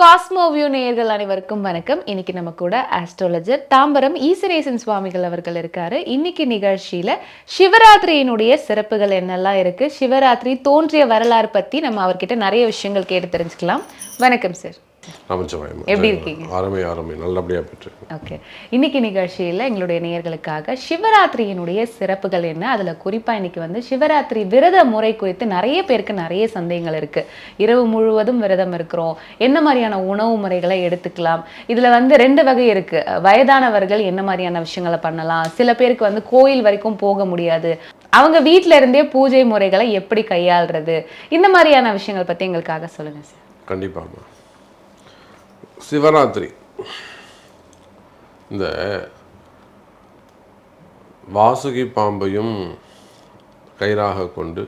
Cosmoview நேயர்கள் அனைவருக்கும் வணக்கம். இன்னைக்கு நம்ம கூட ஆஸ்ட்ராலஜர் தாம்பரம் ஈசனேசன் சுவாமிகள் அவர்கள் இருக்காரு. இன்னைக்கு நிகழ்ச்சியில சிவராத்திரியினுடைய சிறப்புகள் என்னெல்லாம் இருக்கு? சிவராத்திரி தோன்றிய வரலாறு பத்தி நம்ம அவர்கிட்ட நிறைய விஷயங்கள் கேட்டு தெரிஞ்சுக்கலாம். வணக்கம் சார் நமச்சிவாயம் எப்படி இருக்கீங்க? ஆரம்பி ஆரம்பி நல்லபடியாக பெற்று ஓகே. இன்னைக்கு நிகழ்ச்சியில் எங்களுடைய நேயர்களுக்காக சிவராத்திரியினுடைய சிறப்புகள் என்ன? அதில் குறிப்பாக இன்னைக்கு வந்து சிவராத்திரி விரத முறை குறித்து நிறைய பேருக்கு நிறைய சந்தேகங்கள் இருக்கு. இரவு முழுவதும் விரதம் இருக்கிறோம். என்ன மாதிரியான உணவு முறைகளை எடுத்துக்கலாம்? இதில் வந்து ரெண்டு வகை இருக்கு. வயதானவர்கள் என்ன மாதிரியான விஷயங்களை பண்ணலாம்? சில பேருக்கு வந்து கோயில் வரைக்கும் போக முடியாது. அவங்க வீட்டில இருந்தே பூஜை முறைகளை எப்படி கையாளுறது? இந்த மாதிரியான விஷயங்கள் பற்றி எங்களுக்காக சொல்லுங்க சார். கண்டிப்பாம்மா சிவராத்திரி. இந்த வாசுகி பாம்பையும் கயிறாக கொண்டு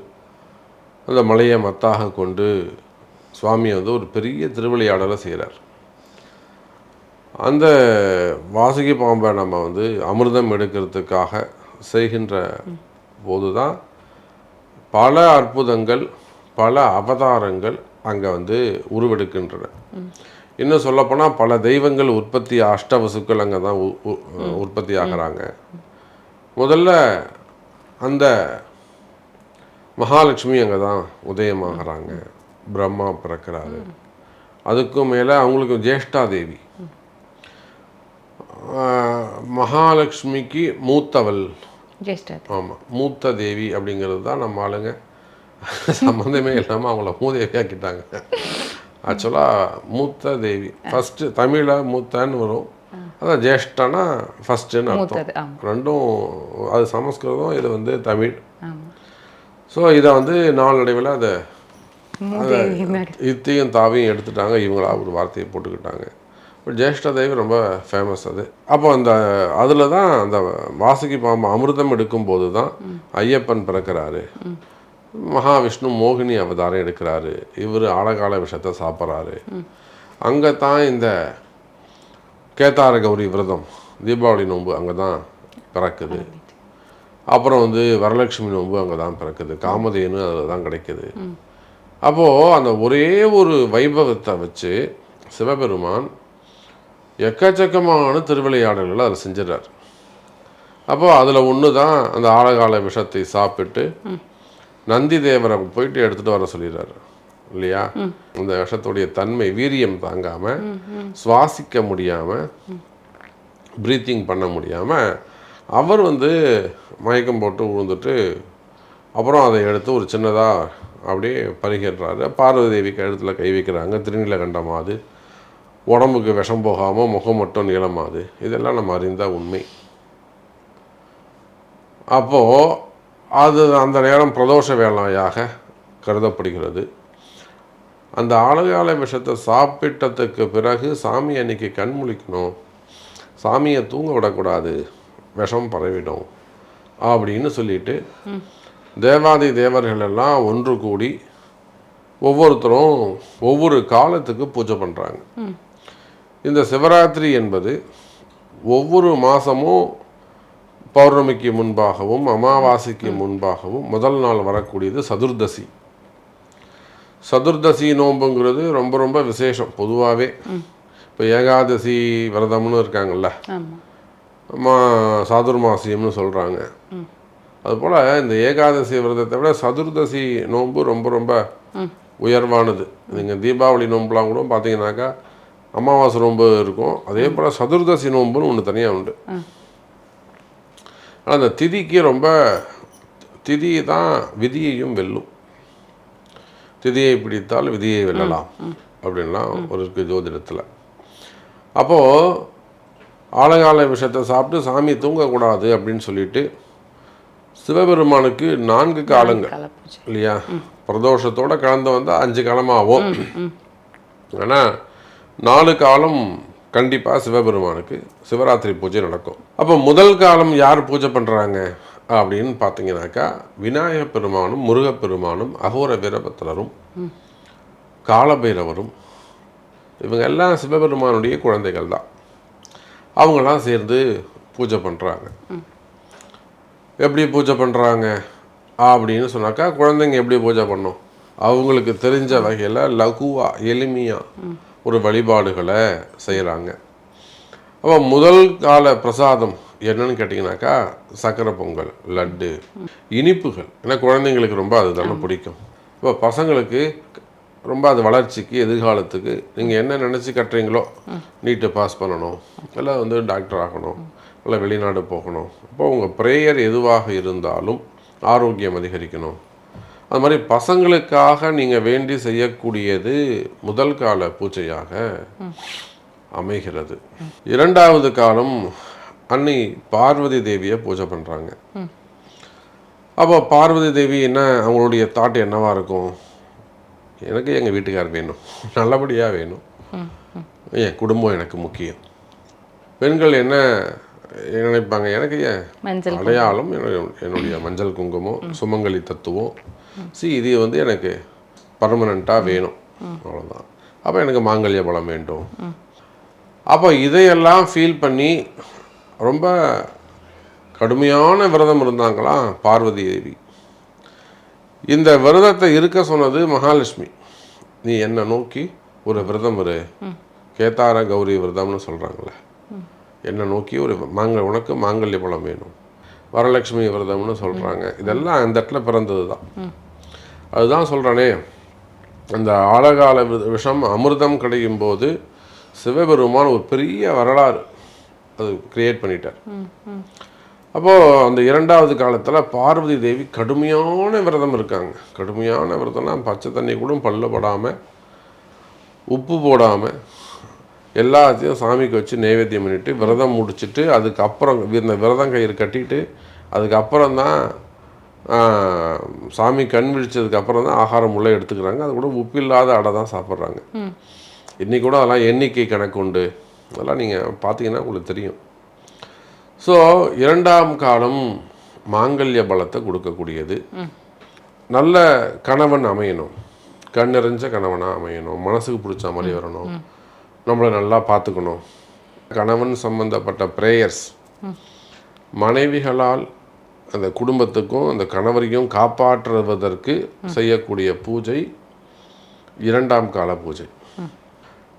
அந்த மலையை மத்தாக கொண்டு சுவாமி வந்து ஒரு பெரிய திருவிளையாடலை செய்கிறார். அந்த வாசுகி பாம்பை நம்ம வந்து அமிர்தம் எடுக்கிறதுக்காக செய்கின்ற போது தான் பல அற்புதங்கள் பல அவதாரங்கள் அங்கே வந்து உருவெடுக்கின்றன. இன்னும் சொல்லப்போனால் பல தெய்வங்கள் உற்பத்தி அஷ்டவசுக்கள் அங்கே தான் உற்பத்தி ஆகிறாங்க. முதல்ல அந்த மகாலட்சுமி அங்கே தான் உதயமாகறாங்க. பிரம்மா பிறக்கிறாரு. அதுக்கும் மேலே அவங்களுக்கு ஜேஷ்டா தேவி மகாலட்சுமிக்கு மூத்தவள். ஆமாம் மூத்த தேவி அப்படிங்கிறது தான் நம்ம ஆளுங்க. சம்மந்தமே இல்லாமல் அவங்கள மூதேவியாக்கிட்டாங்க. ஆக்சுவலாக மூத்த தேவி. ஃபஸ்ட்டு தமிழில் மூத்தன்னு வரும். அதான் ஜேஷ்டனா ஃபஸ்ட்டுன்னு அர்த்தம். ரெண்டும் அது சமஸ்கிருதம் இது வந்து தமிழ். ஸோ இதை வந்து நாளடைவில் அதை இத்தையும் தாவையும் எடுத்துட்டாங்க. இவங்களா ஒரு வார்த்தையை போட்டுக்கிட்டாங்க. பட் ஜேஷ்ட தேவி ரொம்ப ஃபேமஸ் அது. அப்போ அந்த அதில் தான் அந்த வாசுகி பாம்பு அமிர்தம் எடுக்கும்போது தான் ஐயப்பன் பிறக்கிறாரு. மகாவிஷ்ணு மோகினி அவதாரம் எடுக்கிறாரு. இவர் ஆழகால விஷத்தை சாப்பிட்றாரு. அங்கே தான் இந்த கேத்தார கௌரி விரதம் தீபாவளி நோன்பு அங்கே தான் பிறக்குது. அப்புறம் வந்து வரலட்சுமி நோன்பு அங்கே தான் பிறக்குது. காமதேனு அதில் தான் கிடைக்குது. அப்போது அந்த ஒரே ஒரு வைபவத்தை வச்சு சிவபெருமான் எக்கச்சக்கமான திருவிளையாடல்களை அதில் செஞ்சிடறார். அப்போது அதில் ஒன்று தான் அந்த ஆழகால விஷத்தை சாப்பிட்டு நந்தி தேவரை போயிட்டு எடுத்துகிட்டு வர சொல்லிடுறாரு. இல்லையா? அந்த விஷத்துடைய தன்மை வீரியம் தாங்காமல் சுவாசிக்க முடியாமல் ப்ரீத்திங் பண்ண முடியாமல் அவர் வந்து மயக்கம் போட்டு விழுந்துட்டு அப்புறம் அதை எடுத்து ஒரு சின்னதாக அப்படியே பருகிடுறாரு. பார்வதி தேவி கழுத்தில் கை வைக்கிறாங்க. திருநீலகண்டமாது. உடம்புக்கு விஷம் போகாமல் முகம் மட்டும் நீளமாது. இதெல்லாம் நம்ம அறிந்த உண்மை. அப்போது அது அந்த நேரம் பிரதோஷ வேளாயாக கருதப்படுகிறது. அந்த ஆழகால விஷத்தை சாப்பிட்டதுக்கு பிறகு சாமி அன்னைக்கு கண் முழிக்கணும். சாமியை தூங்க விடக்கூடாது. விஷம் பரவிடும் அப்படின்னு சொல்லிட்டு தேவாதி தேவர்கள் எல்லாம் ஒன்று கூடி ஒவ்வொருத்தரும் ஒவ்வொரு காலத்துக்கு பூஜை பண்ணுறாங்க இந்த சிவராத்திரி என்பது ஒவ்வொரு மாதமும் பௌர்ணமிக்கு முன்பாகவும் அமாவாசைக்கு முன்பாகவும் முதல் நாள் வரக்கூடியது சதுர்தசி. சதுர்தசி நோன்புங்கிறது ரொம்ப ரொம்ப விசேஷம் பொதுவாகவே இப்போ ஏகாதசி விரதம்னு இருக்காங்கல்ல. மா சாதுர்மாசியம்னு சொல்கிறாங்க அதுபோல் இந்த ஏகாதசி விரதத்தை விட சதுர்தசி நோன்பு ரொம்ப ரொம்ப உயர்வானது. நீங்கள் தீபாவளி நோன்புலாம் கூட பார்த்தீங்கன்னாக்கா அமாவாசை நோன்பு இருக்கும். அதே போல் சதுர்தசி நோன்புன்னு ஒன்று தனியாக உண்டு. ஆனால் அந்த திதிக்கு ரொம்ப திதி தான் விதியையும் வெல்லும். திதியை பிடித்தால் விதியை வெல்லலாம் அப்படின்லாம் ஒரு இருக்கு ஜோதிடத்தில். அப்போது ஆழகால விஷத்தை சாப்பிட்டு சாமி தூங்கக்கூடாது அப்படின்னு சொல்லிட்டு சிவபெருமானுக்கு நான்கு காலங்கள். இல்லையா? பிரதோஷத்தோட கலந்து வந்தால் அஞ்சு காலமாகும். ஆனால் நாலு காலம் கண்டிப்பாக சிவபெருமானுக்கு சிவராத்திரி பூஜை நடக்கும். அப்போ முதல் காலம் யார் பூஜை பண்ணுறாங்க அப்படின்னு பார்த்தீங்கன்னாக்கா விநாயக பெருமானும் முருகப்பெருமானும் அகோர வீரபத்திரரும் காலபைரவரும் இவங்க எல்லாம் சிவபெருமானுடைய குழந்தைகள் தான். அவங்களாம் சேர்ந்து பூஜை பண்ணுறாங்க எப்படி பூஜை பண்ணுறாங்க அப்படின்னு சொன்னாக்கா குழந்தைங்க எப்படி பூஜை பண்ணும்? அவங்களுக்கு தெரிஞ்ச வகையில் லகுவா எளிமையாக ஒரு வழிபாடுகளை செய்கிறாங்க அப்போ முதல் கால பிரசாதம் என்னன்னு கேட்டிங்கனாக்கா சக்கரை பொங்கல் லட்டு இனிப்புகள். ஏன்னா குழந்தைங்களுக்கு ரொம்ப அதுதானே பிடிக்கும். இப்போ பசங்களுக்கு ரொம்ப அது வளர்ச்சிக்கு எதிர்காலத்துக்கு நீங்கள் என்ன நினச்சி கட்டுறீங்களோ நீட்டை பாஸ் பண்ணணும். இல்லை வந்து டாக்டர் ஆகணும். இல்லை வெளிநாடு போகணும். அப்போ உங்கள் ப்ரேயர் எதுவாக இருந்தாலும் ஆரோக்கியம் அதிகரிக்கணும். அது மாதிரி பசங்களுக்காக நீங்கள் வேண்டி செய்யக்கூடியது முதல் கால பூஜையாக அமைகிறது. இரண்டாவது காலம் அன்னை பார்வதி தேவியை பூஜை பண்ணுறாங்க அப்போ பார்வதி தேவி என்ன அவங்களுடைய தாட் என்னவா இருக்கும்? எனக்கு எங்கள் வீட்டுக்கார் வேணும். நல்லபடியாக வேணும். என் குடும்பம் எனக்கு முக்கியம். பெண்கள் என்ன நினைப்பாங்க? எனக்கு ஏன்? அடையாளம் என்னுடைய என்னுடைய மஞ்சள் குங்குமம் சுமங்கலி தத்துவம். சி இது வந்து எனக்கு பர்மனண்ட்டாக வேணும். அவ்வளோதான் அப்போ எனக்கு மாங்கல்ய பலம் வேண்டும். அப்போ இதையெல்லாம் ஃபீல் பண்ணி ரொம்ப கடுமையான விரதம் இருந்தாங்களாம் பார்வதி தேவி. இந்த விரதத்தை இருக்க சொன்னது மகாலட்சுமி. நீ என்னை நோக்கி? ஒரு விரதம் இரு. கேத்தார கௌரி விரதம்னு சொல்கிறாங்களே என்னை நோக்கி? ஒரு மாங்க உனக்கு மாங்கல்ய பலம் வேணும். வரலட்சுமி விரதம்னு சொல்கிறாங்க இதெல்லாம் அந்த இடத்துல பிறந்தது தான் அதுதான் சொல்கிறானே அந்த ஆழகால விஷம் அமிர்தம் கிடைக்கும் போது சிவபெருமான் ஒரு பெரிய வரலாறு அது கிரியேட் பண்ணிட்டார். அப்போது அந்த இரண்டாவது காலத்தில் பார்வதி தேவி கடுமையான விரதம் இருக்காங்க. கடுமையான விரதம்னா பச்சை தண்ணி கூட பல்ல படாமல் உப்பு போடாமல் எல்லாத்தையும் சாமிக்கு வச்சு நைவேத்தியம் பண்ணிட்டு விரதம் முடிச்சிட்டு அதுக்கப்புறம் இந்த விரதம் கயிறு கட்டிட்டு அதுக்கப்புறம் தான் சாமி கண் விழிச்சதுக்கு அப்புறம் தான் ஆகாரம் உள்ளே எடுத்துக்கிறாங்க. அது கூட உப்பில்லாத அடை தான் சாப்பிட்றாங்க. இன்னைக்கு கூட அதெல்லாம் எண்ணிக்கை கணக்கு உண்டு. அதெல்லாம் நீங்கள் பார்த்தீங்கன்னா உங்களுக்கு தெரியும். ஸோ இரண்டாம் காலம் மாங்கல்ய பலத்தை கொடுக்கக்கூடியது. நல்ல கணவன் அமையணும். கண் நிறைஞ்ச கணவனாக அமையணும். மனசுக்கு பிடிச்ச மாதிரி வரணும். நம்மளை நல்லா பார்த்துக்கணும். கணவன் சம்பந்தப்பட்ட ப்ரேயர்ஸ் மனைவிகளால் அந்த குடும்பத்துக்கும் அந்த கணவரையும் காப்பாற்றுவதற்கு செய்யக்கூடிய பூஜை இரண்டாம் கால பூஜை.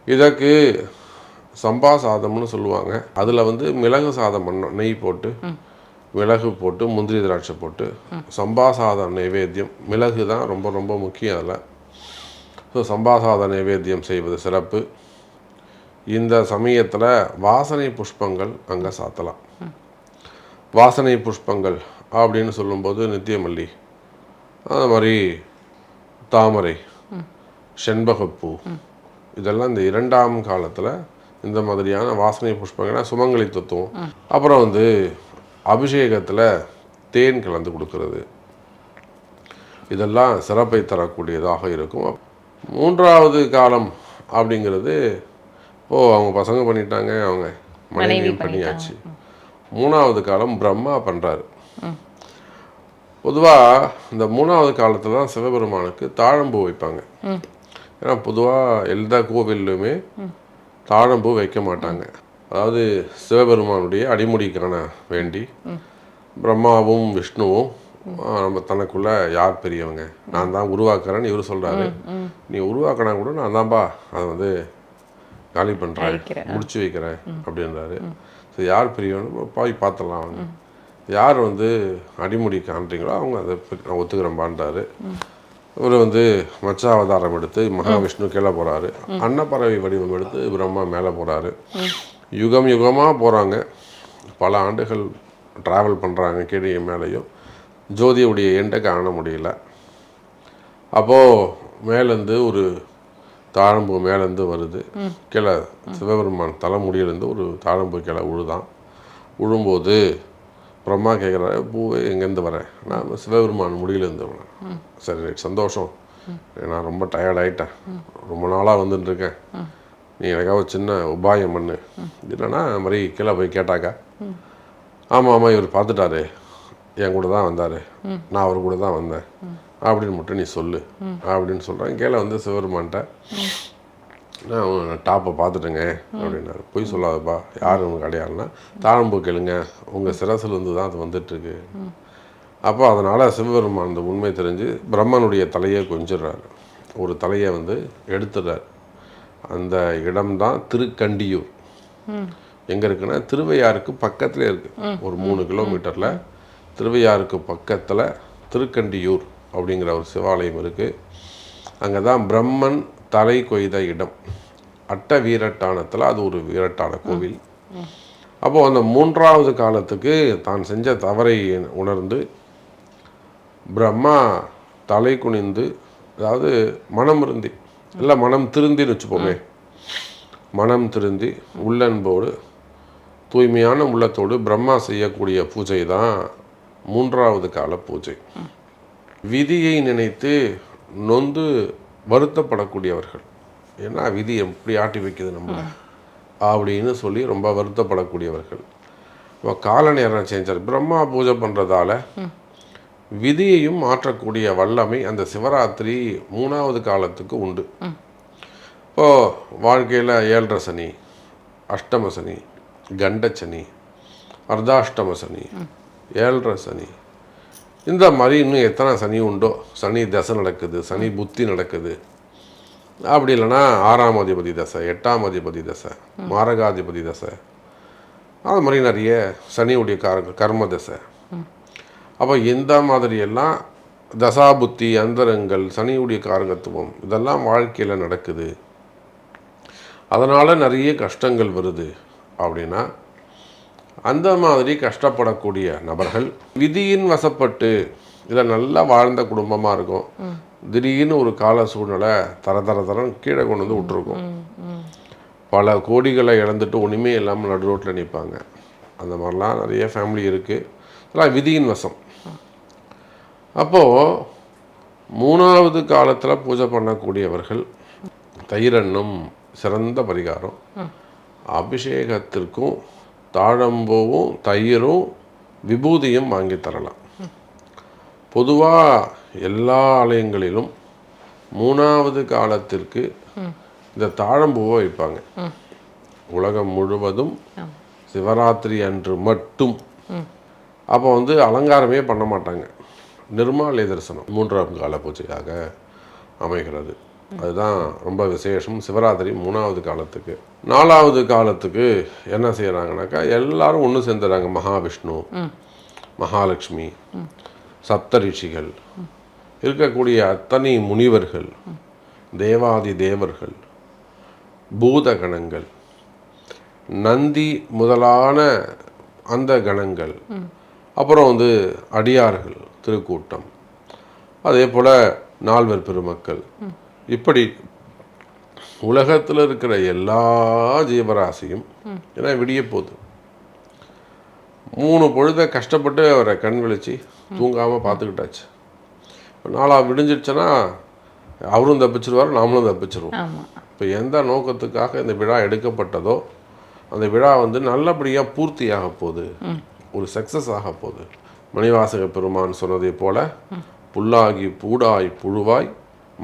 இதற்கு சம்பா சாதம்னு சொல்லுவாங்க. அதில் வந்து மிளகு சாதம் பண்ணோம் நெய் போட்டு மிளகு போட்டு முந்திரி திராட்சை போட்டு சம்பா சாதம் நைவேத்தியம். மிளகு தான் ரொம்ப ரொம்ப முக்கியம் அதில். ஸோ சம்பா சாதம் நைவேத்தியம் செய்வது சிறப்பு. இந்த சமயத்தில் வாசனை புஷ்பங்கள் அங்கே சாத்தலாம். வாசனை புஷ்பங்கள் அப்படின்னு சொல்லும்போது நித்தியமல்லி. அது மாதிரி தாமரை செண்பகப்பூ. இதெல்லாம் இந்த இரண்டாம் காலத்தில் இந்த மாதிரியான வாசனை புஷ்பங்கள்னா சுமங்கலி தத்துவம். அப்புறம் வந்து அபிஷேகத்தில் தேன் கலந்து கொடுக்கறது. இதெல்லாம் சிறப்பை தரக்கூடியதாக இருக்கும். மூன்றாவது காலம் அப்படிங்கிறது ஓ அவங்க பசங்க பண்ணிட்டாங்க அவங்க மனைவியும் பண்ணியாச்சு. மூணாவது காலம் பிரம்மா பண்ணுறாரு பொதுவாக இந்த மூணாவது காலத்தில் தான் சிவபெருமானுக்கு தாழம்பூ வைப்பாங்க. ஏன்னா பொதுவாக எல்லா கோவில்லையுமே தாழம்பூ வைக்க மாட்டாங்க. அதாவது சிவபெருமானுடைய அடிமுடிக்கான வேண்டி பிரம்மாவும் விஷ்ணுவும் நம்ம தனக்குள்ள யார் பெரியவங்க? நான் தான் உருவாக்குறேன்னு இவர் சொல்றாரு. நீ உருவாக்கினா கூட நான் தான்ப்பா அதை வந்து காலி பண்ணுறேன். முடிச்சு வைக்கிறேன் அப்படின்றாரு. சரி யார் பெரியவனு போய் பார்த்துடலாம் அவங்க. யார் வந்து அடிமுடி காண்றீங்களோ அவங்க அதை நான் ஒத்துக்கிறம்பான்றாரு இவர் வந்து மச்ச அவதாரம் எடுத்து மகாவிஷ்ணு கீழே போகிறாரு அன்னப்பறவை வடிவம் எடுத்து பிரம்மா மேலே போகிறாரு யுகம் யுகமாக போகிறாங்க பல ஆண்டுகள் ட்ராவல் பண்ணுறாங்க கீழே மேலேயும். ஜோதியுடைய எண்டை காண முடியல. அப்போது மேலேருந்து ஒரு தாழம்பு மேலேருந்து வருது. கீழே சிவபெருமான் தலைமுடியிலேருந்து ஒரு தாழம்பு கீழே உழுதான். உழும்போது பிரம்மா கேட்குறாரு பூவே எங்கேருந்து வரேன் நான் சிவபெருமான் முடியிலேருந்து வரேன் சரி சந்தோஷம். நான் ரொம்ப டயர்ட் ஆயிட்டேன். ரொம்ப நாளாக வந்துட்டு இருக்கேன் நீ எனக்காக ஒரு சின்ன உபாயம் பண்ணு. இல்லைன்னா இந்த மாதிரி கீழே போய் கேட்டாக்கா? ஆமாம் ஆமாம் இவர் பார்த்துட்டாரு. என் கூட தான் வந்தார். நான் அவர் கூட தான் வந்தேன். அப்படின்னு மட்டும் நீ சொல்லு. அப்படின்னு சொல்கிறேன் கீழே வந்து சிவபெருமான்ட்ட நான் டாப்பை பார்த்துட்டேங்க அப்படின்னாரு. பொய் சொல்லாதப்பா. யார் உனக்கு அடையாளம்னா தாழம்பூ கேளுங்க. உங்கள் சிரசிலிருந்து தான் அது வந்துட்டுருக்கு. அப்போ அதனால் சிவபெருமான் அந்த உண்மை தெரிஞ்சு பிரம்மனுடைய தலையை கொஞ்சிடுறாரு ஒரு தலையை வந்து எடுத்துடுறார். அந்த இடம்தான் திருக்கண்டியூர். எங்கே இருக்குன்னா திருவையாருக்கு பக்கத்தில் இருக்குது ஒரு மூணு கிலோமீட்டரில் திருவையாருக்கு பக்கத்தில் திருக்கண்டியூர் அப்படிங்கிற ஒரு சிவாலயம் இருக்குது அங்கே தான் பிரம்மன் தலை கொய்த இடம். அட்ட வீரட்டானத்தில் அது ஒரு வீரட்டான கோவில். அப்போது அந்த மூன்றாவது காலத்துக்கு தான் செஞ்ச தவறை உணர்ந்து பிரம்மா தலை குனிந்து அதாவது மனம் இருந்தி இல்லை மனம் திருந்தின்னு வச்சுப்போமே. மனம் திருந்தி உள்ளன்போடு தூய்மையான உள்ளத்தோடு பிரம்மா செய்யக்கூடிய பூஜை தான் மூன்றாவது கால பூஜை. விதியை நினைத்து நொந்து வருத்தப்படக்கூடியவர்கள். ஏன்னா விதி எப்படி ஆட்டி வைக்குது நம்ம? அப்படின்னு சொல்லி ரொம்ப வருத்தப்படக்கூடியவர்கள். இப்போ கால நேரம் சேஞ்சர்? பிரம்மா பூஜை பண்ணுறதால விதியையும் மாற்றக்கூடிய வல்லமை அந்த சிவராத்திரி மூணாவது காலத்துக்கு உண்டு. இப்போது வாழ்க்கையில் ஏழரை சனி அஷ்டம சனி கண்ட சனி அர்த்தாஷ்டம சனி ஏழரை சனி. இந்த மாதிரி இன்னும் எத்தனை சனி உண்டோ? சனி தசை நடக்குது சனி புத்தி நடக்குது. அப்படி இல்லைன்னா ஆறாம் அதிபதி தசை எட்டாம் அதிபதி தசை மாரகாதிபதி தசை. அது மாதிரி நிறைய சனியுடைய கார கர்ம தசை. அப்போ இந்த மாதிரியெல்லாம் தசாபுத்தி அந்தரங்கள் சனியுடைய காரகத்துவம் இதெல்லாம் வாழ்க்கையில் நடக்குது. அதனால் நிறைய கஷ்டங்கள் வருது அப்படின்னா அந்த மாதிரி கஷ்டப்படக்கூடிய நபர்கள் விதியின் வசப்பட்டு இதில் நல்லா வாழ்ந்த குடும்பமாக இருக்கும். திடீர்னு ஒரு கால சூழ்நிலை தர தர தரன்னு கீழே கொண்டு வந்து விட்டுருக்கும். பல கோடிகளை இழந்துட்டு ஒன்றுமே இல்லாமல் நடு ரோட்டில் நிற்பாங்க அந்த மாதிரிலாம் நிறைய ஃபேமிலி இருக்குது இதெல்லாம் விதியின் வசம். அப்போது மூணாவது காலத்தில் பூஜை பண்ணக்கூடியவர்கள் தயிரன்னம் சிறந்த பரிகாரம். அபிஷேகத்திற்கும் தாழம்பூவும் தயிரும் விபூதியும் வாங்கி தரலாம். பொதுவாக எல்லா ஆலயங்களிலும் மூணாவது காலத்திற்கு இந்த தாழம்பூவை வைப்பாங்க. உலகம் முழுவதும் சிவராத்திரி அன்று மட்டும். அப்போ வந்து அலங்காரமே பண்ண மாட்டாங்க. நிர்மாலய தரிசனம் மூன்றாம் கால பூஜையாக அமைகிறது. அதுதான் ரொம்ப விசேஷம். சிவராத்திரி மூணாவது காலத்துக்கு. நாலாவது காலத்துக்கு என்ன செய்கிறாங்கனாக்கா எல்லாரும் ஒன்று சேர்ந்துறாங்க. மகாவிஷ்ணு மகாலட்சுமி சப்தரிஷிகள் இருக்கக்கூடிய அத்தனை முனிவர்கள் தேவாதி தேவர்கள் பூத கணங்கள் நந்தி முதலான அந்த கணங்கள் அப்புறம் வந்து அடியார்கள் திருக்கூட்டம். அதே போல் நால்வர் பெருமக்கள். இப்படி உலகத்தில் இருக்கிற எல்லா ஜீவராசியும் ஏன்னா விடிய போகுது. மூணு பொழுத கஷ்டப்பட்டு அவரை கண் விழிச்சு தூங்காமல் பார்த்துக்கிட்டாச்சு. இப்போ நாளா விடிஞ்சிடுச்சுன்னா அவரும் தப்பிச்சிருவார் நாமளும் தப்பிச்சிருவோம். இப்போ எந்த நோக்கத்துக்காக இந்த விழா எடுக்கப்பட்டதோ அந்த விழா வந்து நல்லபடியாக பூர்த்தியாக போகுது. ஒரு சக்ஸஸ் ஆக போகுது. மணிவாசக பெருமான் சொன்னதை போல புல்லாகி பூடாய் புழுவாய்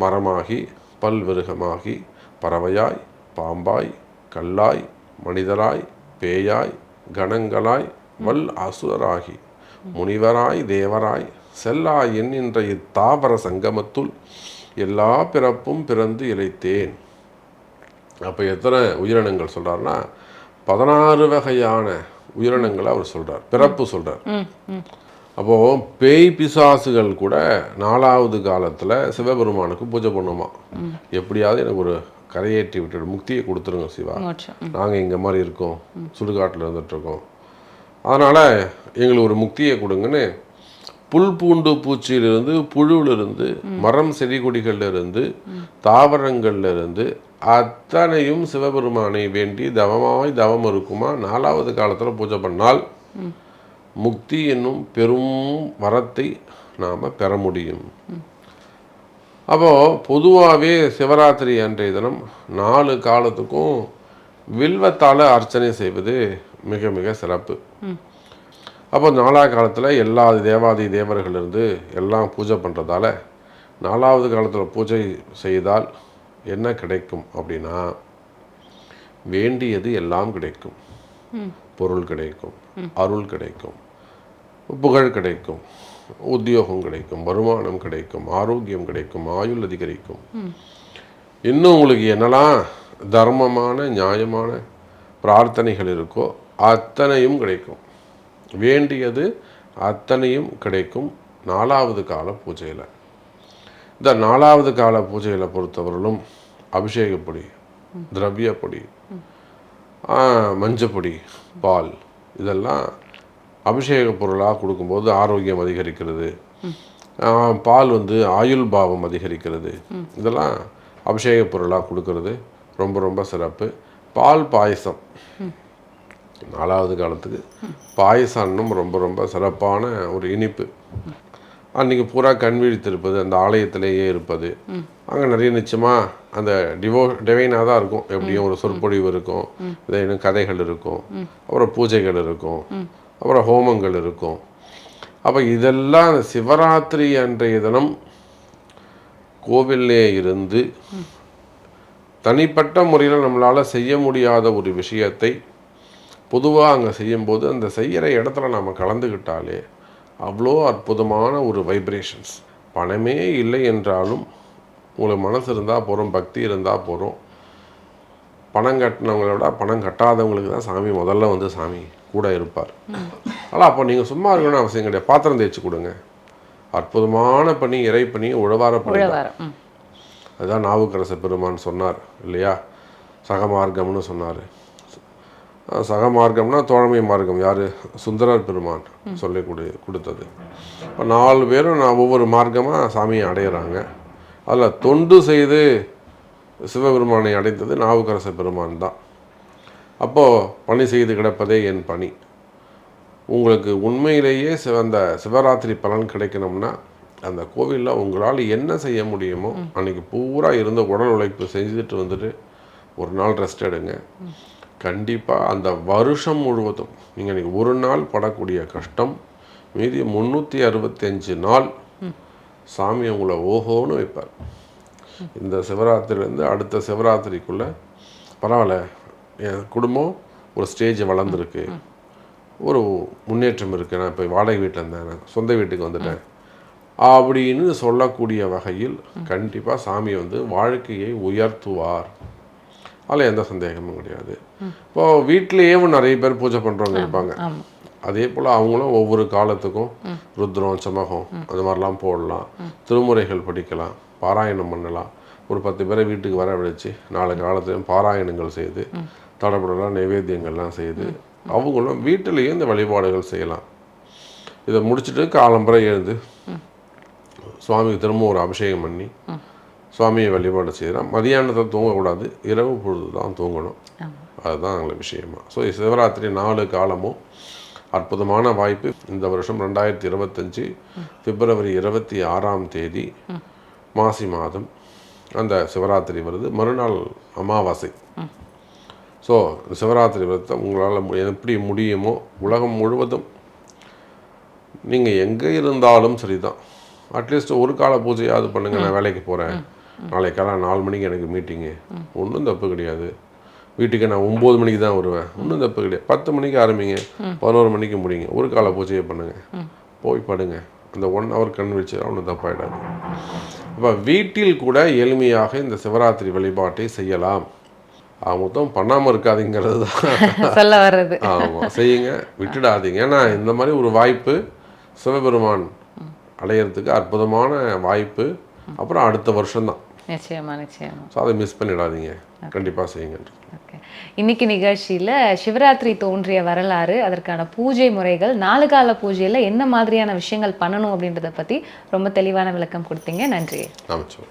மரமாகி பல்விருகமாகி பறவையாய் பாம்பாய் கல்லாய் மனிதராய் பேயாய் கணங்களாய் வல் அசுரராகி முனிவராய் தேவராய் செல்லாய் என்கின்ற இத்தாவர சங்கமத்துள் எல்லா பிறப்பும் பிறந்து இழைத்தேன். அப்போ எத்தனை உயிரினங்கள் சொல்றாருன்னா பதினாறு வகையான உயிரினங்களை அவர் சொல்றார். பிறப்பு ம் அப்போது பேய் பிசாசுகள் கூட நாலாவது காலத்தில் சிவபெருமானுக்கு பூஜை பண்ணுமா? எப்படியாவது எனக்கு ஒரு கரையேற்றி விட்டுடு முக்தியை கொடுத்துருங்க சிவா. நாங்கள் இங்கே மாதிரி இருக்கோம் சுடுகாட்டில் இருந்துகிட்ருக்கோம் அதனால் எங்களுக்கு ஒரு முக்தியை கொடுங்கன்னு புல் பூண்டு பூச்சியிலிருந்து புழுவிலிருந்து மரம் செடி கொடிகள்ல இருந்து இருந்து அத்தனையும் சிவபெருமானை வேண்டி தவமாய் தவம் இருக்குமா? நாலாவது காலத்தில் பூஜை பண்ணால் முக்தி என்னும் பெரும் வரத்தை நாம் பெற முடியும். அப்போது பொதுவாகவே சிவராத்திரி அன்றைய தினம் நாலு காலத்துக்கும் வில்வத்தால் அர்ச்சனை செய்வது மிக மிக சிறப்பு. அப்போ நாலா காலத்தில் எல்லா தேவாதி தேவர்களிருந்து எல்லாம் பூஜை பண்ணுறதால நாலாவது காலத்தில் பூஜை செய்தால் என்ன கிடைக்கும் அப்படின்னா வேண்டியது எல்லாம் கிடைக்கும். பொருள் கிடைக்கும் அருள் கிடைக்கும் புகழ் கிடைக்கும் உத்தியோகம் கிடைக்கும் வருமானம் கிடைக்கும் ஆரோக்கியம் கிடைக்கும் ஆயுள் அதிகரிக்கும். இன்னும் உங்களுக்கு என்னெல்லாம் தர்மமான நியாயமான பிரார்த்தனைகள் இருக்கோ அத்தனையும் கிடைக்கும். வேண்டியது அத்தனையும் கிடைக்கும் நாலாவது கால பூஜையில். இந்த நாலாவது கால பூஜையில் பொறுத்தவரையிலும் அபிஷேகப்பொடி திரவியப்பொடி மஞ்சப்பொடி பால் இதெல்லாம் அபிஷேக பொருளாக கொடுக்கும்போது ஆரோக்கியம் அதிகரிக்கிறது. பால் வந்து ஆயுள் பாவம் அதிகரிக்கிறது. இதெல்லாம் அபிஷேக பொருளாக கொடுக்கறது. ரொம்ப ரொம்ப சிறப்பு. பால் பாயசம். நாலாவது காலத்துக்கு. பாயசம்னும் ரொம்ப ரொம்ப சிறப்பான ஒரு இனிப்பு. அன்றைக்கி பூரா கண் விழித்திருப்பது அந்த ஆலயத்திலேயே இருப்பது. அங்கே நிறைய நிச்சயமாக அந்த டிவோ டிவைனாக தான் இருக்கும். எப்படியும் ஒரு சொற்பொழிவு இருக்கும். இன்னும் கதைகள் இருக்கும். அப்புறம் பூஜைகள் இருக்கும். அப்புறம் ஹோமங்கள் இருக்கும். அப்போ இதெல்லாம் அந்த சிவராத்திரி அன்றைய தினம் கோவிலே இருந்து தனிப்பட்ட முறையில் நம்மளால் செய்ய முடியாத ஒரு விஷயத்தை பொதுவாக அங்கே செய்யும்போது அந்த செய்கிற இடத்துல நம்ம கலந்துக்கிட்டாலே அவ்வளோ அற்புதமான ஒரு வைப்ரேஷன்ஸ் பணமே இல்லை என்றாலும் உங்களுக்கு மனசு இருந்தால் போகிறோம் பக்தி இருந்தால் போகிறோம் பணம் கட்டினவங்கள விட பணம் கட்டாதவங்களுக்கு தான் சாமி முதல்ல வந்து சாமி கூட இருப்பார். ஆனால் அப்போ நீங்கள் சும்மா இருக்கணும்னு அவசியம் கிடையாது. பாத்திரம் தேய்ச்சி கொடுங்க. அற்புதமான பணி இறை பணி உழவார பணி. அதுதான் நாவுக்கரச பெருமான் சொன்னார் இல்லையா? சகமார்க்கம்னு சொன்னார். சகமார்க்கம்னா தோழமை மார்க்கம் யார்? சுந்தரர் பெருமான் சொல்லி கொடு கொடுத்தது. இப்போ நாலு பேரும் நான் ஒவ்வொரு மார்க்கமாக சாமியை அடையிறாங்க. அதில் தொண்டு செய்து சிவபெருமானை அடைந்தது நாவுக்கரச பெருமான் தான். அப்போது பணி செய்து கிடப்பதே என் பணி. உங்களுக்கு உண்மையிலேயே அந்த சிவராத்திரி பலன் கிடைக்கணும்னா அந்த கோவிலில் உங்களால் என்ன செய்ய முடியுமோ அன்னைக்கு பூரா இருந்த உடல் உழைப்பு செஞ்சுட்டு வந்துட்டு ஒரு நாள் ரெஸ்ட் எடுங்க. கண்டிப்பாக அந்த வருஷம் முழுவதும் நீங்கள் இன்னைக்கு ஒரு நாள் படக்கூடிய கஷ்டம் மீதி முந்நூற்றி அறுபத்தஞ்சு நாள் சாமி உங்களை ஓஹோன்னு வைப்பார். இந்த சிவராத்திரிலேருந்து அடுத்த சிவராத்திரிக்குள்ளே பரவாயில்ல என் குடும்பம் ஒரு ஸ்டேஜ் வளர்ந்துருக்கு. ஒரு முன்னேற்றம் இருக்குது நான் இப்போ வாடகை வீட்டில் இருந்தேன். நான் சொந்த வீட்டுக்கு வந்துட்டேன். அப்படின்னு சொல்லக்கூடிய வகையில் கண்டிப்பாக சாமி வந்து வாழ்க்கையை உயர்த்துவார். அதில் எந்த சந்தேகமும் கிடையாது. இப்போ வீட்டிலேயே நிறைய பேர் பூஜை பண்ணுறவங்க இருப்பாங்க. அதே போல் அவங்களும் ஒவ்வொரு காலத்துக்கும் ருத்ரம் சமகம் அது மாதிரிலாம் போடலாம். திருமுறைகள் படிக்கலாம் பாராயணம் பண்ணலாம். ஒரு பத்து பேரை வீட்டுக்கு வர வச்சு நாலு காலத்துலையும் பாராயணங்கள் செய்து தடப்படலாம் நைவேத்தியங்கள்லாம் செய்து அவங்களும் வீட்டிலேயே இந்த வழிபாடுகள் செய்யலாம். இதை முடிச்சுட்டு காலம்பரை எழுந்து சுவாமிக்கு திரும்ப ஒரு அபிஷேகம் பண்ணி சுவாமியை வழிபாடு செய்கிறோம் மதியானத்தில் தூங்கக்கூடாது இரவு பொழுது தான் தூங்கணும். அதுதான் எங்களுக்கு விஷயமா. ஸோ சிவராத்திரி நாலு காலமும் அற்புதமான வாய்ப்பு. இந்த வருஷம் ரெண்டாயிரத்தி இருபத்தஞ்சி பிப்ரவரி இருபத்தி ஆறாம் தேதி மாசி மாதம் அந்த சிவராத்திரி வருது. மறுநாள் அமாவாசை. ஸோ சிவராத்திரி விரதத்தை உங்களால் எப்படி முடியுமோ உலகம் முழுவதும் நீங்கள் எங்கே இருந்தாலும் சரிதான். அட்லீஸ்ட் ஒரு கால பூஜையாவது பண்ணுங்க. நான் வேலைக்கு போகிறேன் நாளைக்கு காலை நாலு மணிக்கு எனக்கு மீட்டிங்கு ஒன்றும் தப்பு கிடையாது. வீட்டுக்கு நான் ஒம்பது மணிக்கு தான் வருவேன். ஒன்றும் தப்பு கிடையாது. பத்து மணிக்கு ஆரம்பிங்க. பதினோரு மணிக்கு முடிங்க. ஒரு கால பூஜையை பண்ணுங்க. போய் படுங்க. அந்த ஒன் ஹவர் கண் வச்சு ஒன்றும் தப்பாயிடாது. அப்போ வீட்டில் கூட எளிமையாக இந்த சிவராத்திரி வழிபாட்டை செய்யலாம். மொத்தம் பண்ணாமல் இருக்காதீங்கிறது தான். சொல்ல வர்றது. ஆமாம் செய்யுங்க. விட்டுடாதீங்க. ஏன்னா இந்த மாதிரி ஒரு வாய்ப்பு சிவபெருமான் அடையிறதுக்கு அற்புதமான வாய்ப்பு. அப்புறம் அடுத்த வருஷம்தான். நிச்சயமா நிச்சயமா. ஸோ அதை மிஸ் பண்ணிடாதீங்க. கண்டிப்பாக செய்யுங்க இன்னைக்கு நிகழ்ச்சியில சிவராத்திரி தோன்றிய வரலாறு அதற்கான பூஜை முறைகள் நாலு கால பூஜையில என்ன மாதிரியான விஷயங்கள் பண்ணணும் அப்படின்றத பத்தி ரொம்ப தெளிவான விளக்கம் கொடுத்தீங்க. நன்றி அமைச்சர்.